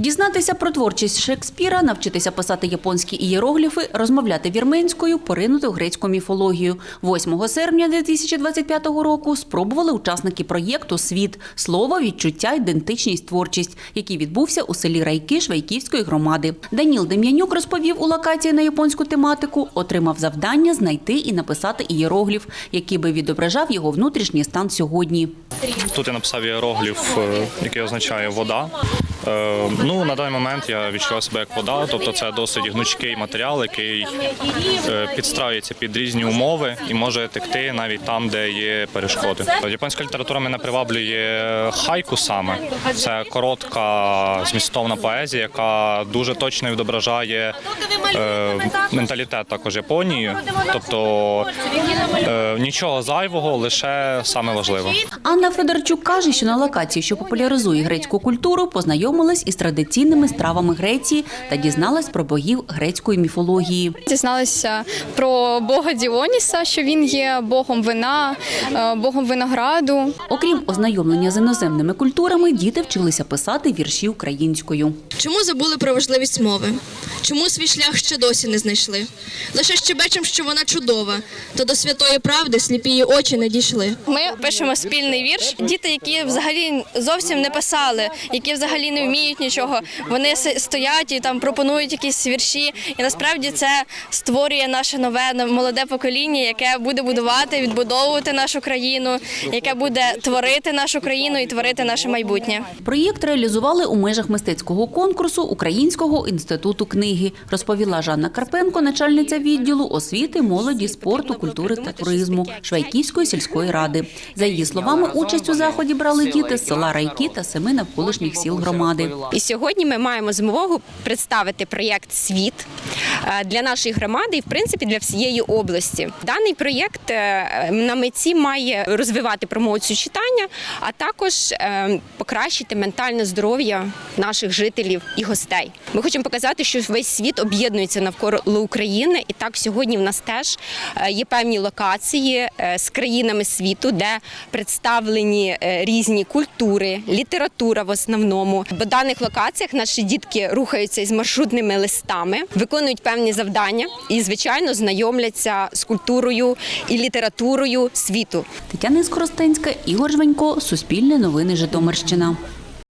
Дізнатися про творчість Шекспіра, навчитися писати японські ієрогліфи, розмовляти вірменською, поринути у грецьку міфологію. 8 серпня 2025 року спробували учасники проєкту Світ слово, відчуття, ідентичність, творчість, який відбувся у селі Райки Швейківської громади. Даніл Дем'янюк розповів у локації на японську тематику, отримав завдання знайти і написати ієрогліф, який би відображав його внутрішній стан сьогодні. Тут я написав іерогліф, е, який означає вода. Е, Ну на даний момент я відчував себе як вода, тобто це досить гнучкий матеріал, який е, підстраюється під різні умови і може текти навіть там, де є перешкоди. Японська література мене приваблює хайку саме. Це коротка змістовна поезія, яка дуже точно відображає е, менталітет також Японії. Тобто нічого зайвого, лише саме важливе. Анна Федорчук каже, що на локації, що популяризує грецьку культуру, познайомилась із традиційними стравами Греції та дізналась про богів грецької міфології. Дізналася про Бога Діоніса, що він є богом вина, е, богом винограду. Окрім ознайомлення з іноземними культурами, діти вчилися писати вірші українською. Чому забули про важливість мови? Чому свій шлях ще досі не знайшли? Лише щебечем, що вона чудова, то до святої правди сліпі її очі не дійшли. Ми пишемо спільний вірш. Діти, які взагалі зовсім не писали, які взагалі не вміють нічого, вони стоять і там пропонують якісь вірші. І насправді це створює наше нове молоде покоління, яке буде будувати, відбудовувати нашу країну, яке буде творити нашу країну і творити наше майбутнє. Проєкт реалізували у межах мистецького конкурсу Українського інституту книги, розповіла Жанна Карпенко, начальниця відділу освіти, молоді, спорту, культури та туризму Швайківської сільської ради. За її словами, участь у заході брали діти з села Райки та семи навколишніх сіл громади. І сьогодні ми маємо змогу представити проєкт Світ е, для нашої громади і в принципі для всієї області. Даний проєкт е, на меті має розвивати промоцію читання, а також е, покращити ментальне здоров'я наших жителів і гостей. Ми хочемо показати, що весь світ об'єднується навколо України, і так сьогодні в нас теж є певні локації з країнами світу, де представлені різні культури, література в основному. Даних локаціях наші дітки рухаються із маршрутними листами, виконують певні завдання і, звичайно, знайомляться з культурою і літературою світу. Тетяна Скоростенська, Ігор Жванько, Суспільне новини Житомирщина.